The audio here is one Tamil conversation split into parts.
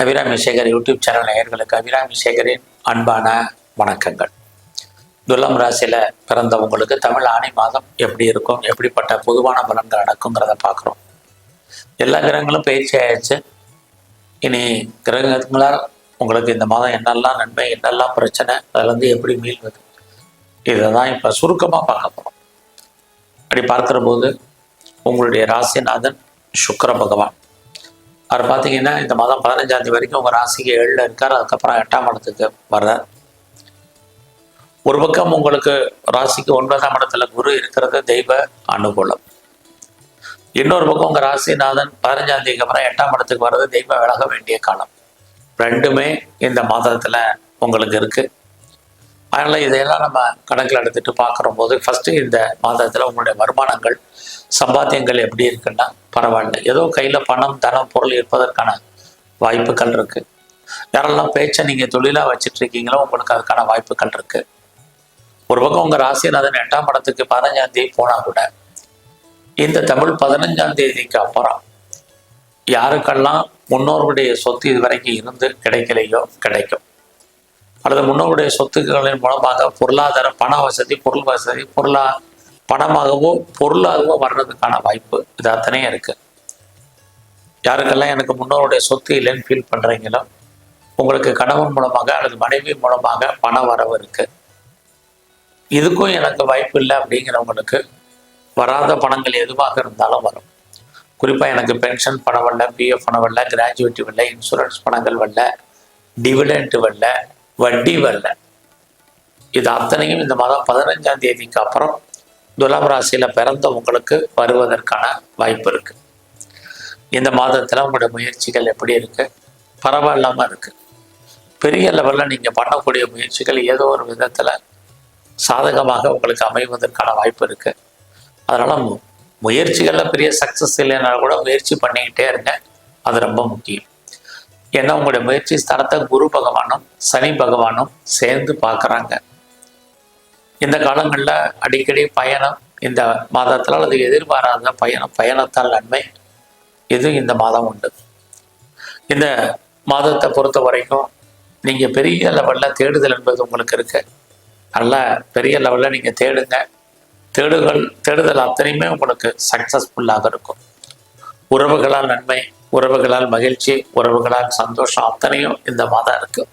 அபிராமி சேகர் யூடியூப் சேனல் நேயர்களுக்கு அபிராமி சேகரின் அன்பான வணக்கங்கள். துல்லம் ராசியில் பிறந்தவங்களுக்கு தமிழ் ஆணி மாதம் எப்படி இருக்கும் எப்படிப்பட்ட பொதுவான பலன்கள் நடக்குங்கிறத பார்க்குறோம். எல்லா கிரகங்களும் பயிற்சி ஆயிடுச்சு. இனி கிரகங்களால் உங்களுக்கு இந்த மாதம் என்னெல்லாம் நன்மை என்னெல்லாம் பிரச்சனை அதுலேருந்து எப்படி மீள்வது இதை தான் இப்போ சுருக்கமாக பார்க்க போகிறோம் அப்படி பார்க்குற போது உங்களுடைய ராசிநாதன் சுக்கர பகவான். அவர் பார்த்தீங்கன்னா இந்த மாதம் பதினஞ்சாம் தேதி வரைக்கும் உங்கள் ராசிக்கு ஏழில் இருக்கார். அதுக்கப்புறம் எட்டாம் இடத்துக்கு வர்றார். ஒரு பக்கம் உங்களுக்கு ராசிக்கு ஒன்பதாம் இடத்துல குரு இருக்கிறது தெய்வ அனுகூலம். இன்னொரு பக்கம் உங்கள் ராசிநாதன் பதினஞ்சாம் தேதிக்கு அப்புறம் எட்டாம் இடத்துக்கு வர்றது தெய்வ விலக வேண்டிய காலம். ரெண்டுமே இந்த மாதத்தில் உங்களுக்கு இருக்குது அதனால் இதையெல்லாம் நம்ம கணக்கில் எடுத்துட்டு பார்க்குற போது ஃபஸ்ட்டு இந்த மாதத்தில் உங்களுடைய வருமானங்கள் சம்பாத்தியங்கள் எப்படி இருக்குன்னா பரவாயில்ல. ஏதோ கையில் பணம் தனம் பொருள் இருப்பதற்கான வாய்ப்புகள் இருக்குது யாரெல்லாம் பேச்சை நீங்கள் தொழிலாக வச்சுட்டு இருக்கீங்களோ உங்களுக்கு அதுக்கான வாய்ப்புகள் இருக்குது ஒரு பக்கம் உங்கள் ராசிநாதன் எட்டாம் படத்துக்கு பதினஞ்சாம் தேதி போனால் கூட இந்த தமிழ் பதினஞ்சாம் தேதிக்கு அப்புறம் யாருக்கெல்லாம் முன்னோர்களுடைய சொத்து இது வரைக்கும் இருந்து கிடைக்கலையோ கிடைக்கும். அல்லது முன்னோருடைய சொத்துக்களின் மூலமாக பொருளாதார பண வசதி பொருள் வசதி பொருளா பணமாகவோ பொருளாகவோ வர்றதுக்கான வாய்ப்பு இது அத்தனையும் இருக்கு. யாருக்கெல்லாம் எனக்கு முன்னோருடைய சொத்து இல்லைன்னு ஃபீல் பண்றீங்களோ உங்களுக்கு கணவன் மூலமாக அல்லது மனைவி மூலமாக பண வரவு இருக்கு. இதுக்கும் எனக்கு வாய்ப்பு இல்லை அப்படிங்கிறவங்களுக்கு வராத பணங்கள் எதுவாக இருந்தாலும் வரும். குறிப்பாக எனக்கு பென்ஷன் பணம் வரல பிஎஃப் பணம் வரல கிராஜுவேட்டி வரல இன்சூரன்ஸ் பணங்கள் வரல டிவிடெண்ட் வரல வட்டி வரல. இது அத்தனையும் இந்த மாதம் பதினஞ்சாம் தேதிக்கு அப்புறம் துலாம் ராசியில் பிறந்த உங்களுக்கு வருவதற்கான வாய்ப்பு இருக்கு. இந்த மாதத்தில் உங்களுடைய முயற்சிகள் எப்படி இருக்கு? பரவாயில்லாம இருக்கு. பெரிய லெவலில் நீங்கள் பண்ணக்கூடிய முயற்சிகள் ஏதோ ஒரு விதத்தில் சாதகமாக உங்களுக்கு அமைவதற்கான வாய்ப்பு இருக்கு. அதனால மு- முயற்சிகளில் பெரிய சக்ஸஸ் இல்லைனாலும் கூட முயற்சி பண்ணிக்கிட்டே இருங்க. அது ரொம்ப முக்கியம். ஏன்னா உங்களுடைய முயற்சி ஸ்தலத்தை குரு பகவானும் சனி பகவானும் சேர்ந்து பார்க்குறாங்க. இந்த காலங்களில் அடிக்கடி பயணம் இந்த மாதத்தில் அல்லது எதிர்பாராத பயணம். பயணத்தால் நன்மை. இது இந்த மாதம் உண்டு. இந்த மாதத்தை பொறுத்த வரைக்கும் நீங்கள் பெரிய லெவலில் தேடுதல் என்பது உங்களுக்கு இருக்கு. நல்ல பெரிய லெவலில் நீங்கள் தேடுங்க. தேடுகள் தேடுதல் அத்தனையுமே உங்களுக்கு சக்ஸஸ்ஃபுல்லாக இருக்கும். உறவுகளால் நன்மை உறவுகளால் மகிழ்ச்சி உறவுகளால் சந்தோஷம் அத்தனையும் இந்த மாதம் இருக்குது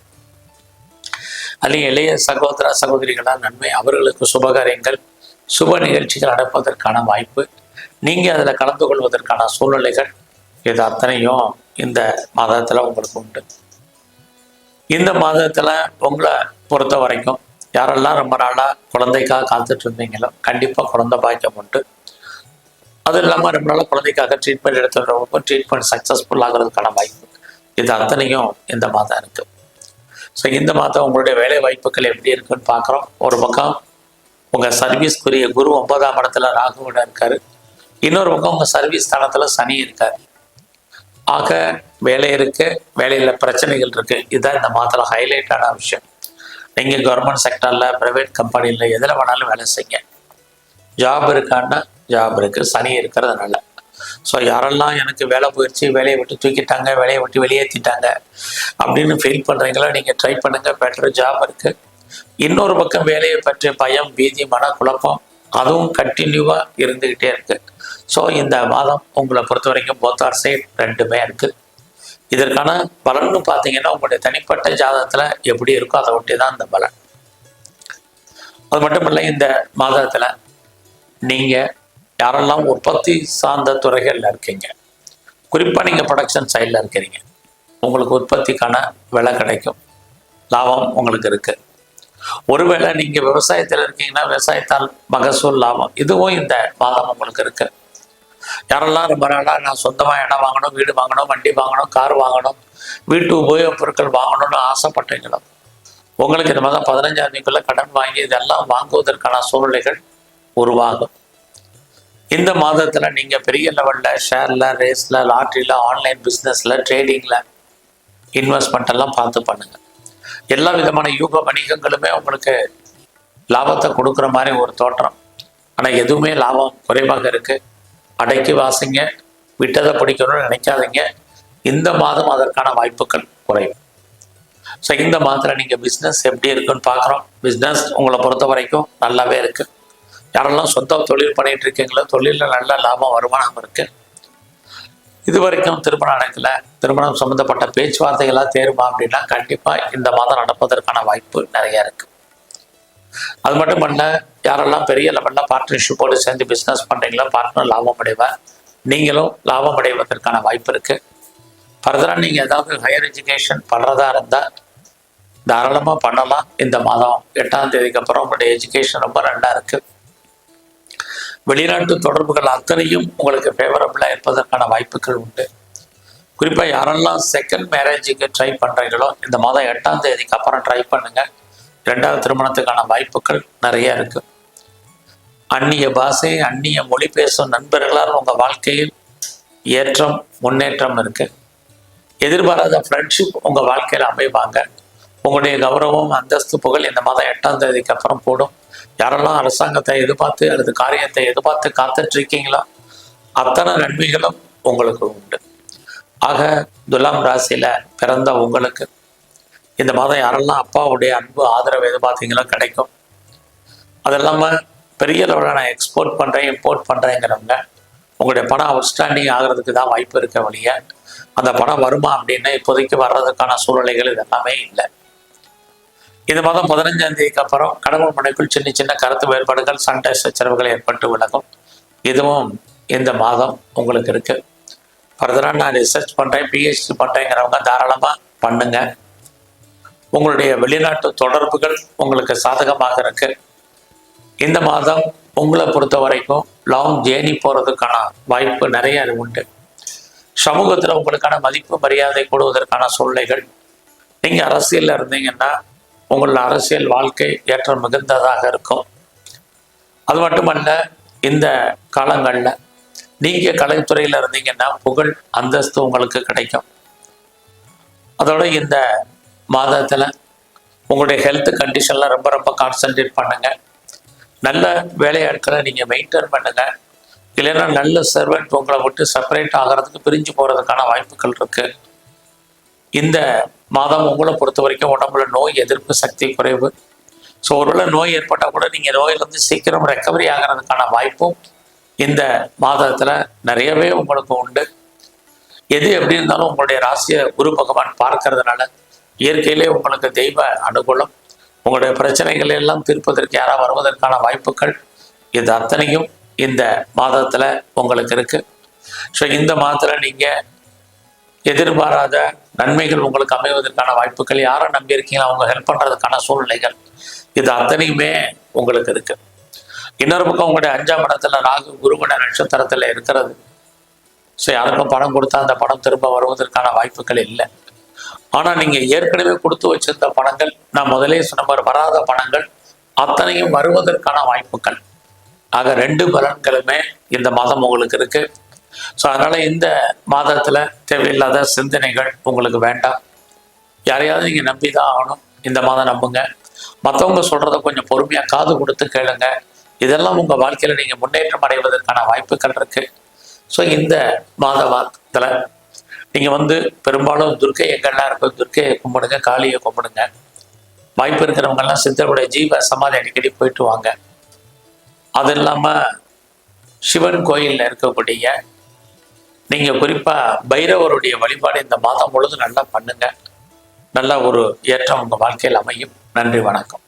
அல்லது இளைய சகோதர சகோதரிகளால் நன்மை அவர்களுக்கு சுபகாரியங்கள் சுப நிகழ்ச்சிகள் நடப்பதற்கான வாய்ப்பு நீங்க அதுல கலந்து கொள்வதற்கான சூழ்நிலைகள் இது அத்தனையும் இந்த மாதத்துல உங்களுக்கு உண்டு. இந்த மாதத்துல உங்களை பொறுத்த வரைக்கும் யாரெல்லாம் ரொம்ப நாளாக குழந்தைக்காக காத்துட்டு இருந்தீங்களோ கண்டிப்பா குழந்தை பாக்கியம் உண்டு. அது இல்லாமல் ரொம்ப நாளாக குழந்தைக்காக ட்ரீட்மெண்ட் எடுத்துகிறவங்க ட்ரீட்மெண்ட் சக்ஸஸ்ஃபுல் ஆகிறதுக்கான வாய்ப்பு இது அத்தனையும் இந்த மாதம் இருக்குது ஸோ இந்த மாதம் உங்களுடைய வேலை வாய்ப்புகள் எப்படி இருக்குன்னு பார்க்குறோம். ஒரு பக்கம் உங்கள் சர்வீஸ்க்குரிய குரு ஒன்பதாம் இடத்துல ராகுவோட இருக்கார். இன்னொரு பக்கம் உங்கள் சர்வீஸ் தளத்தில் சனி இருக்கார். ஆக வேலை இருக்கு வேலையில் பிரச்சனைகள் இருக்கு. இதுதான் இந்த மாதத்தில் ஹைலைட்டான விஷயம். நீங்கள் கவர்மெண்ட் செக்டரில் ப்ரைவேட் கம்பெனியில் எதில் வேணாலும் வேலை செய்யுங்க. ஜாப் இருக்கான்னா ஜாப் இருக்குது சனி இருக்கிறதுனால. ஸோ யாரெல்லாம் எனக்கு வேலை போயிடுச்சு வேலையை விட்டு தூக்கிட்டாங்க வேலையை விட்டு வெளியேற்றிட்டாங்க அப்படின்னு ஃபீல் பண்ணுறீங்களா நீங்கள் ட்ரை பண்ணுங்க பெட்டர் ஜாப் இருக்கு. இன்னொரு பக்கம் வேலையை பற்றிய பயம் பீதி மன குழப்பம் அதுவும் கண்டினியூவாக இருந்துக்கிட்டே இருக்கு. ஸோ இந்த மாதம் உங்களை பொறுத்த வரைக்கும் போத்தார் சைட் ரெண்டுமே இருக்கு. இதற்கான பலன்னு பார்த்தீங்கன்னா உங்களுடைய தனிப்பட்ட ஜாதகத்தில் எப்படி இருக்கோ அதை ஒட்டி தான் இந்த பலன். அது மட்டும் இல்லை இந்த மாதத்தில் நீங்கள் யாரெல்லாம் உற்பத்தி சார்ந்த துறைகளில் இருக்கீங்க? குறிப்பாக நீங்கள் ப்ரொடக்ஷன் சைடில் இருக்கிறீங்க. உங்களுக்கு உற்பத்திக்கான விலை கிடைக்கும். லாபம் உங்களுக்கு இருக்குது ஒருவேளை நீங்கள் விவசாயத்தில் இருக்கீங்கன்னா விவசாயத்தால் மகசூல் லாபம். இதுவும் இந்த மாதம் உங்களுக்கு இருக்குது யாரெல்லாம் ரொம்ப நாளாக நான் சொந்தமாக இடம் வாங்கணும் வீடு வாங்கணும் வண்டி வாங்கணும் கார் வாங்கணும் வீட்டு உபயோகப் பொருட்கள் வாங்கணும்னு ஆசைப்பட்டீங்களோ உங்களுக்கு இந்த மாதம் பதினஞ்சாம் தேதிக்குள்ளே கடன் வாங்கி இதெல்லாம் வாங்குவதற்கான சூழ்நிலைகள் உருவாகும். இந்த மாதத்துல நீங்க பெரிய லெவல்ல ஷேர்ல ரேஸ்ல லாட்ரியில ஆன்லைன் பிஸ்னஸில் ட்ரேடிங்ல இன்வெஸ்ட்மெண்ட் எல்லாம் பார்த்து பண்ணுங்க. எல்லா விதமான யூக வணிகங்களுமே உங்களுக்கு லாபத்தை கொடுக்குற மாதிரி ஒரு தோற்றம். ஆனால் எதுவுமே லாபம் குறைவாக இருக்கு. அடைக்கி வாசிங்க. விட்டதை பிடிக்கணும்னு நினைக்காதீங்க. இந்த மாதம் அதற்கான வாய்ப்புகள் குறையும். ஸோ இந்த மாதத்தில் நீங்கள் பிஸ்னஸ் எப்படி இருக்குன்னு பார்க்குறோம். பிஸ்னஸ் உங்களை பொறுத்த வரைக்கும் நல்லாவே இருக்குது யாரெல்லாம் சொந்த தொழில் பண்ணிட்டு இருக்கீங்களோ தொழிலில் நல்ல லாபம் வருமானம் இருக்குது இது வரைக்கும் திருமண நடக்கல திருமணம் சம்மந்தப்பட்ட பேச்சுவார்த்தைகளாக தேருமா அப்படின்னா கண்டிப்பாக இந்த மாதம் நடப்பதற்கான வாய்ப்பு நிறைய இருக்குது அது மட்டும் பண்ண யாரெல்லாம் பெரிய லெவலில் பார்ட்னர்ஷிப்போடு சேர்ந்து பிஸ்னஸ் பண்ணுறீங்களோ பார்ட்னர் லாபம் அடைவேன் நீங்களும் லாபம் அடைவதற்கான வாய்ப்பு இருக்குது ஃபர்தராக நீங்கள் ஏதாவது ஹையர் எஜுகேஷன் பண்ணுறதா இருந்தால் தாராளமாக பண்ணலாம். இந்த மாதம் எட்டாம் தேதிக்கு அப்புறம் உங்களுடைய எஜுகேஷன் ரொம்ப நல்லா இருக்குது வெளிநாட்டு தொடர்புகள் அத்தனையும் உங்களுக்கு ஃபேவரபிளாக இருப்பதற்கான வாய்ப்புகள் உண்டு. குறிப்பாக யாரெல்லாம் செகண்ட் மேரேஜுக்கு ட்ரை பண்ணுறீங்களோ இந்த மாதம் எட்டாம் தேதிக்கு அப்புறம் ட்ரை பண்ணுங்கள் ரெண்டாவது திருமணத்துக்கான வாய்ப்புகள் நிறைய இருக்கு. அந்நிய பாஷை அந்நிய மொழி பேசும் நண்பர்களால் உங்கள் வாழ்க்கையில் ஏற்றம் முன்னேற்றம் இருக்கு. எதிர்பாராத ஃப்ரெண்ட்ஷிப் உங்கள் வாழ்க்கையில் அமைவாங்க. உங்களுடைய கௌரவம் அந்தஸ்து புகழ் இந்த மாதம் எட்டாம் தேதிக்கு அப்புறம் போடும் யாரெல்லாம் அரசாங்கத்தை எதிர்பார்த்து அல்லது காரியத்தை எதிர்பார்த்து காத்துட்டு இருக்கீங்களோ அத்தனை நன்மைகளும் உங்களுக்கு உண்டு. ஆக துலாம் ராசியில பிறந்த உங்களுக்கு இந்த மாதம் யாரெல்லாம் அப்பாவுடைய அன்பு ஆதரவு எதிர்பார்த்தீங்களோ கிடைக்கும். அது இல்லாமல் பெரிய லெவலில் நான் எக்ஸ்போர்ட் பண்ணுறேன் இம்போர்ட் பண்ணுறேங்கிறவங்க உங்களுடைய பணம் அவுட்ஸ்டாண்டிங் ஆகிறதுக்கு தான் வாய்ப்பு இருக்க வழிய. அந்த பணம் வருமா அப்படின்னா இப்போதைக்கு வர்றதுக்கான சூழ்நிலைகள் இதெல்லாமே இல்லை. இந்த மாதம் பதினஞ்சாம் தேதிக்கு அப்புறம் கடவுள் முனைக்குள் சின்ன சின்ன கருத்து வேறுபாடுகள் சண்டை சச்சரவுகள் ஏற்பட்டு விலகும். இதுவும் இந்த மாதம் உங்களுக்கு இருக்கு. ஃபர்தராக நான் ரிசர்ச் பண்ணுறேன் பிஹெச்டி பண்ணுறேங்கிறவங்க தாராளமாக பண்ணுங்க. உங்களுடைய வெளிநாட்டு தொடர்புகள் உங்களுக்கு சாதகமாக இருக்கு. இந்த மாதம் உங்களை பொறுத்த வரைக்கும் லாங் ஜேர்னி போகிறதுக்கான வாய்ப்பு நிறைய உண்டு. சமூகத்தில் உங்களுக்கான மதிப்பு மரியாதை கூடுவதற்கான சூழ்நிலைகள். நீங்கள் அரசியலில் இருந்தீங்கன்னா உங்களோட அரசியல் வாழ்க்கை ஏற்றம் மிகுந்ததாக இருக்கும். அது மட்டுமல்ல இந்த காலங்களில் நீங்கள் கலைத்துறையில் இருந்தீங்கன்னா புகழ் அந்தஸ்து உங்களுக்கு கிடைக்கும். அதோட இந்த மாதத்தில் உங்களுடைய ஹெல்த் கண்டிஷன்லாம் ரொம்ப ரொம்ப கான்சென்ட்ரேட் பண்ணுங்கள் நல்ல வேலையாட்களை நீங்கள் மெயின்டைன் பண்ணுங்கள் இல்லைன்னா நல்ல சர்வெண்ட் உங்களை விட்டு செப்பரேட் ஆகிறதுக்கு பிரிஞ்சு போகிறதுக்கான வாய்ப்புகள் இருக்குது இந்த மாதம் உங்களை பொறுத்த வரைக்கும் உடம்புல நோய் எதிர்ப்பு சக்தி குறைவு. ஸோ ஒருவேளை நோய் ஏற்பட்டால் கூட நீங்கள் நோயிலிருந்து சீக்கிரம் ரெக்கவரி ஆகிறதுக்கான வாய்ப்பும் இந்த மாதத்தில் நிறையவே உங்களுக்கு உண்டு. எது எப்படி இருந்தாலும் உங்களுடைய ராசியை குரு பகவான் பார்க்கறதுனால இயற்கையிலே உங்களுக்கு தெய்வ அனுகூலம். உங்களுடைய பிரச்சனைகள் எல்லாம் தீர்ப்பதற்கு யாராக வருவதற்கான வாய்ப்புகள் இது அத்தனையும் இந்த மாதத்தில் உங்களுக்கு இருக்குது ஸோ இந்த மாதத்தில் நீங்கள் எதிர்பாராத நன்மைகள் உங்களுக்கு அமைவதற்கான வாய்ப்புகள் யாரை நம்பி இருக்கீங்களோ அவங்க ஹெல்ப் பண்ணுறதுக்கான சூழ்நிலைகள் இது அத்தனையுமே உங்களுக்கு இருக்கு. இன்னொரு பக்கம் உங்களுடைய அஞ்சாம் இடத்துல ராகு குருமண நட்சத்திரத்தில் இருக்கிறது. ஸோ யாருக்கும் பணம் கொடுத்தா அந்த பணம் திரும்ப வருவதற்கான வாய்ப்புகள் இல்லை. ஆனால் நீங்கள் ஏற்கனவே கொடுத்து வச்சிருந்த பணங்கள் நான் முதலே சொன்ன மாதிரி வராத பணங்கள் அத்தனையும் வருவதற்கான வாய்ப்புகள். ஆக ரெண்டு பலன்களுமே இந்த மாதம் உங்களுக்கு இருக்கு. ஸோ அதனால இந்த மாதத்தில் தேவையில்லாத சிந்தனைகள் உங்களுக்கு வேண்டாம். யாரையாவது நீங்கள் நம்பி தான் ஆகணும். இந்த மாதம் நம்புங்க. மற்றவங்க சொல்கிறத கொஞ்சம் பொறுமையாக காது கொடுத்து கேளுங்க. இதெல்லாம் உங்கள் வாழ்க்கையில் நீங்கள் முன்னேற்றம் அடைவதற்கான வாய்ப்புகள் இருக்குது ஸோ இந்த மாத வாரத்தில் நீங்கள் வந்து பெரும்பாலும் துர்க்கை எங்கெல்லாம் இருக்கும் துர்க்கையை கும்பிடுங்க காளியை கும்பிடுங்க. வாய்ப்பு இருக்கிறவங்கெல்லாம் சித்தருடைய ஜீவ சமாதி அடிக்கடி போயிட்டு வாங்க. அது இல்லாமல் சிவன் கோயிலில் இருக்கக்கூடிய நீங்கள் குறிப்பாக பைரவருடைய வழிபாடு இந்த மாதம் முழுதும் நல்லா பண்ணுங்க. நல்ல ஒரு ஏற்றம் உங்கள் வாழ்க்கையில் அமையும். நன்றி வணக்கம்.